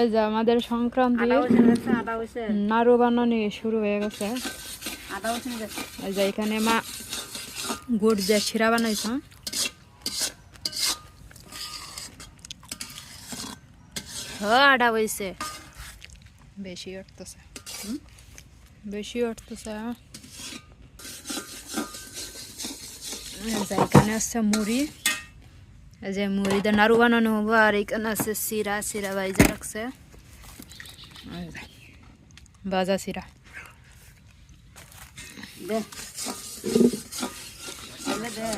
এই যে আমাদের সংক্রান্তি। নাড়ু বানানো শুরু হয়ে গেছে। এই যে এখানে মা গুড় দিয়ে শিরা বানাইছ। হ্যাঁ আটা হয়েছে বেশি উঠতেছে। বেশি উঠতেছে। যে এখানে আছে মুড়ি। এই যে মুড়ি দিয়ে নাড়ু বানানো হব আর এখানে আছে সিরা সিরা বাইজা রাখছে এই যে, ভাজা সিরা দে এলে দে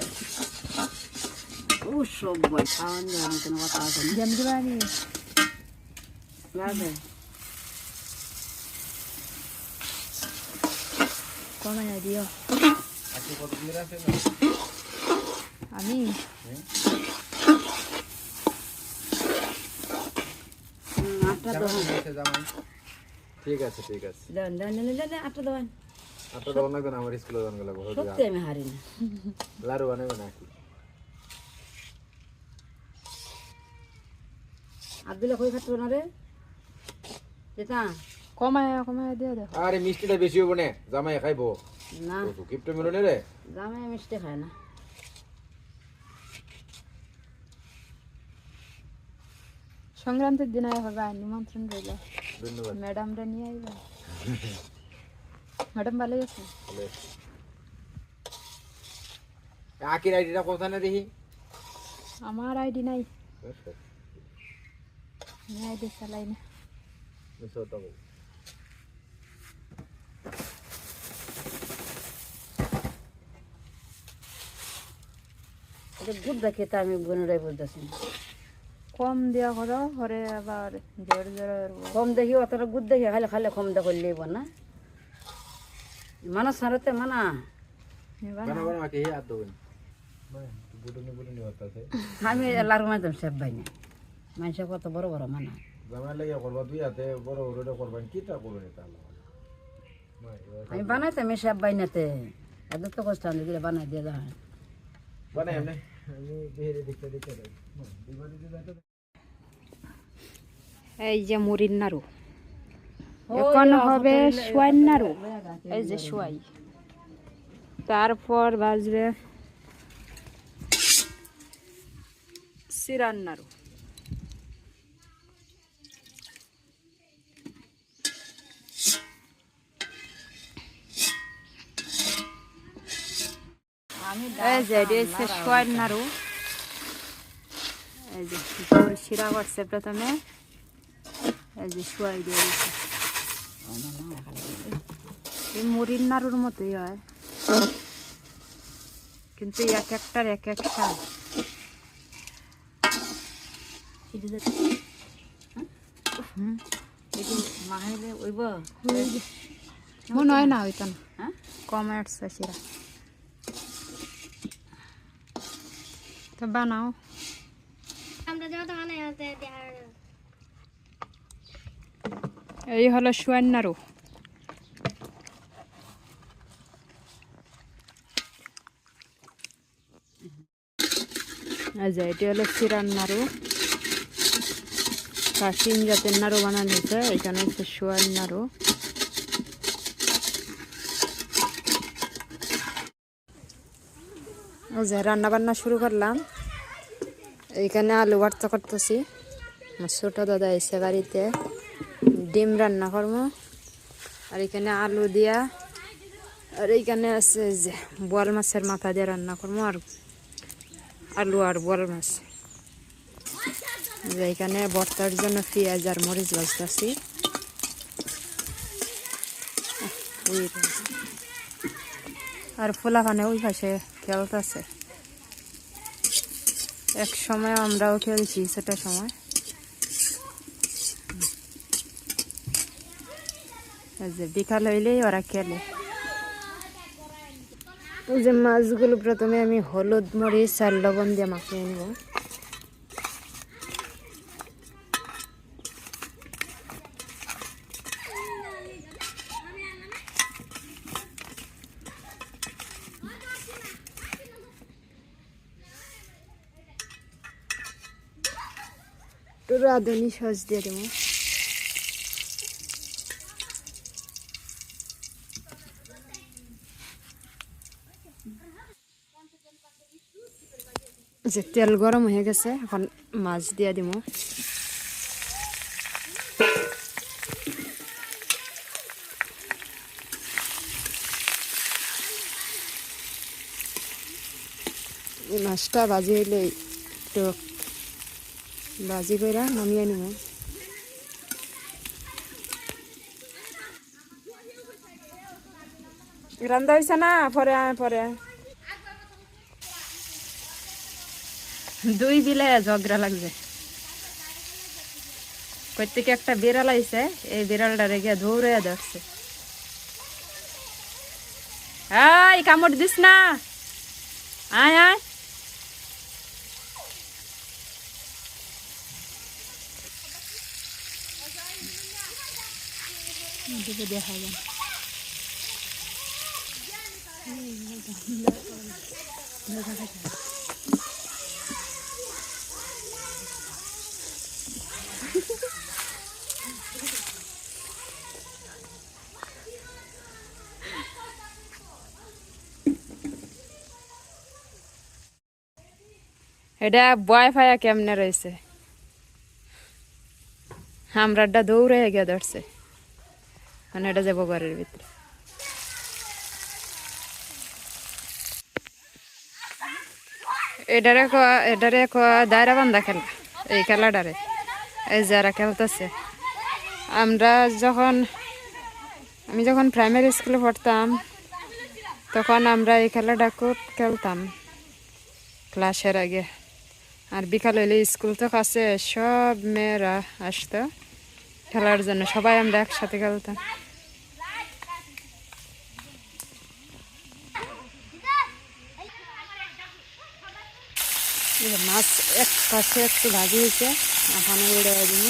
ও সব বই খাওয়ান দিয়ে আমি কোনো কথা আছে না যেমন বাড়ি দে কমাই দিও আমি হুম, আটটা দেওয়ান ঠিক আছে ঠিক আছে। দেন দেন দেন আটটা দেওয়ান আপনার তো অনেক আমার স্কুলে যান গেলে সত্যি আমি হারি না। লাড়ু বানাবে নাকি? আর কই খাচ্ছ না রে? যেটা কমায় কমায় দিয়ে দেখো আরে মিষ্টিটা বেশি হব না জামাই খাইবো। না। তো মিলনে রে? জামাই মিষ্টি খায় না। সংক্রান্তির দিন হবে নিমন্ত্রণ রইল ধন্যবাদ ম্যাডামরা নিয়ে আইবা ম্যাডাম ভালো আছে তাহলে আকির আইডিটা কোথায় না দেখি আমার আইডি নাই আমি আইডি চালাই না এটা গুড় দেখে তা আমি বোনেরাই বলতেছি না কম দেওয়া করো পরে আবার জোর জোর কম দেখি অতটা গুড় দেখি খালে খালে কম দেখে লিব না? মানা সারতে মানা। আমি লার মাধ্যম সব ভাই না মানুষ কত বড় বড় মানা। জামাই লাগিয়া করবা দুই হাতে বড় বড় করবেন কিটা করবেন তাহলে আমি বানাইতে আমি সব বাই নাতে এত তো কষ্ট আমি দিলে বানাই দিয়ে বানাই আমি দেখতে দেখতে এই যে মুড়ির নাড়ু। এখন হবে সোয়াইন নাড়ু। এই যে সোয়াই। তারপর বাজবে সিরান নাড়ু। আমি এই যে এটা হচ্ছে সোয়াইন নাড়ু। এই যে শিরা করছে প্রথমে। এই যে সোয়াই দিয়ে দিচ্ছে এই মুড়ির নাড়ুর মতোই হয়। কিন্তু এক একটার এক এক স্বাদ মনে হয় না হইতো না। হ্যাঁ? কম আসছে শিরা তো বানাও। এই হলো সোয়ান নাড়ু আচ্ছা এটি হলো সিরান নাড়ু কাশিম জাতের নাড়ু বানানো হয়েছে, এখানে হচ্ছে সোয়ান নাড়ু যে রান্না বান্না শুরু করলাম। এইখানে আলু ভর্তা করতেছি। আমার ছোটো দাদা এসে বাড়িতে। ডিম রান্না করব। আর এখানে আলু দিয়া, আর এইখানে আছে যে বোয়াল মাছের মাথা দিয়ে রান্না করব, আর আলু আর বোয়াল মাছ। যে এখানে ভর্তার জন্য পেঁয়াজ আর মরিচ ভাজতেছি। আর ফুলাখানে ওই পাশে খেলতেছে। এক সময় আমরাও খেলছি, সেটা সময়। যে বিকাল হইলেই ওরা খেলে। ওই যে মাছগুলো প্রথমে আমি হলুদ মরিচ আর লবণ দিয়ে মাখিয়ে নিব। রাঁধুনি সস দিয়ে দেবো। যে তেল গরম হয়ে গেছে, এখন মাছ দিয়ে দিব মাছটা ভাজি হইলে একটু ভাজি করে নামিয়ে নিব রান্না হয়েছে না? পরে পরে দুই বিলে ঝগড়া লাগছে। প্রত্যেকে একটা বিড়াল আইছে, এই বিড়ালটা রেগে দৌড়ে ধরছে। এই, কামড় দিস না। আয় আয়। দেখা যায় এটা বয় ফায়া কেমনে রয়েছে? আমরাটা দৌড়ে গিয়ে ধরছে। মানে এটা যাব ঘরের ভিতরে। এটারে এটারে দায়রা বান্ধা খেলা, এই খেলাটারে। এই যারা খেলতেছে। আমরা যখন, আমি যখন প্রাইমারি স্কুলে পড়তাম, তখন আমরা এই খেলাটা খুব খেলতাম। ক্লাসের আগে। আর বিকাল হইলে স্কুল তো কাছে, সব মেয়েরা আসতো খেলার জন্য, সবাই আমরা একসাথে খেলতাম। মাছ এক পাশে একটু ভাজি হয়েছে, এখন উড়ে দিব।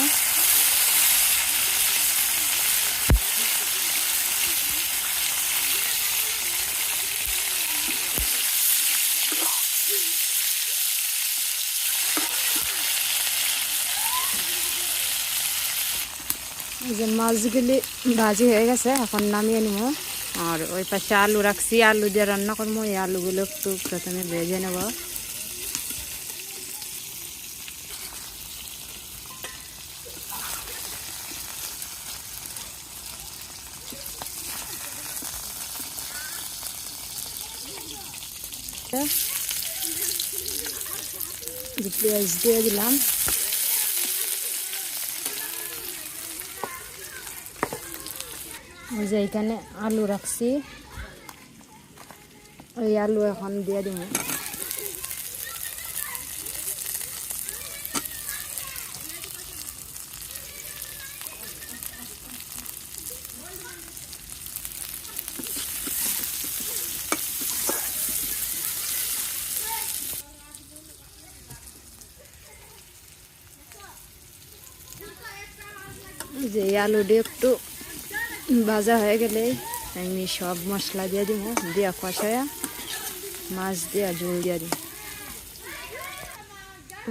যে মাছগুলি ভাজি হয়ে গেছে, এখন নামিয়ে নিব। আর ওই পাশে আলু রাখছি, আলু দিয়ে রান্না করব। এই আলুগুলো একটু প্রথমে ভেজে নেব। পেঁয়াজ দিয়ে দিলাম। ওই যে এখানে আলু রাখছি। ওই আলু এখন দিয়ে দিব। যে আলুটা একটু ভাজা হয়ে গেলে আমি সব মশলা দিয়ে দিব, দিয়া কষায়া মাছ দিয়া জল দিয়া দিব।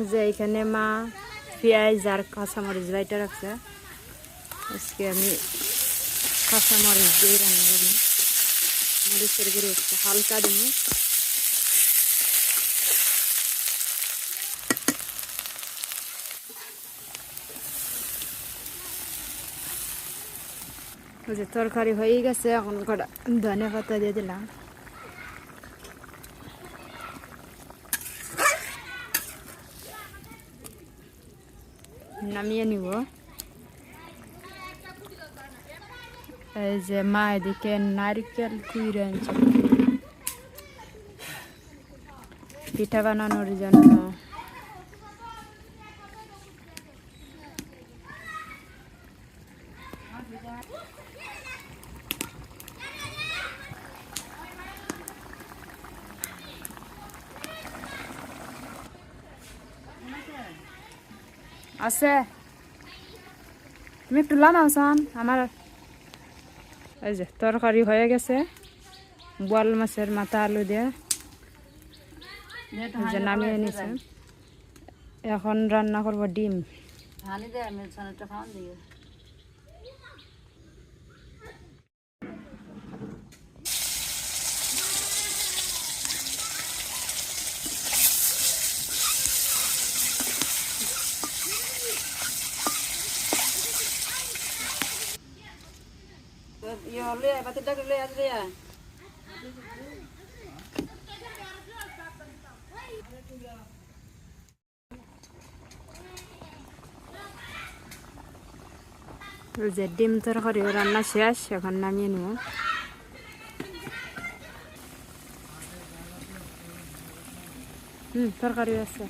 যে এখানে মা পেঁয়াজ আর কাঁচামরিচ বাইটা রাখছে। আজকে আমি কাঁচামরিচ দিয়ে রান্না করব। মরিচের গুঁড়ো হালকা দিব। ওই যে তরকারি হয়ে গেছে, এখন কটা ধনে পাতা দিয়ে দিলাম। নামিয়ে নিব। এই যে মা এদিকে নারকেল কুইরে আনছে। পিঠা বানানোর জন্য। আছে। তুমি একটু নাওচোন চান আমার এই যে তরকারি হয়ে গেছে। বোয়াল মাছের মাথা আলু দিয়ে। যে নামিয়ে নিছে এখন রান্না কৰিব ডিম ইয়ে লই আয় বাতি ডাকে লই আজ লই আয় যে ডিম তরকারিও রান্না শেষ, এখন নামিয়ে নেব। হুম তরকারি আছে।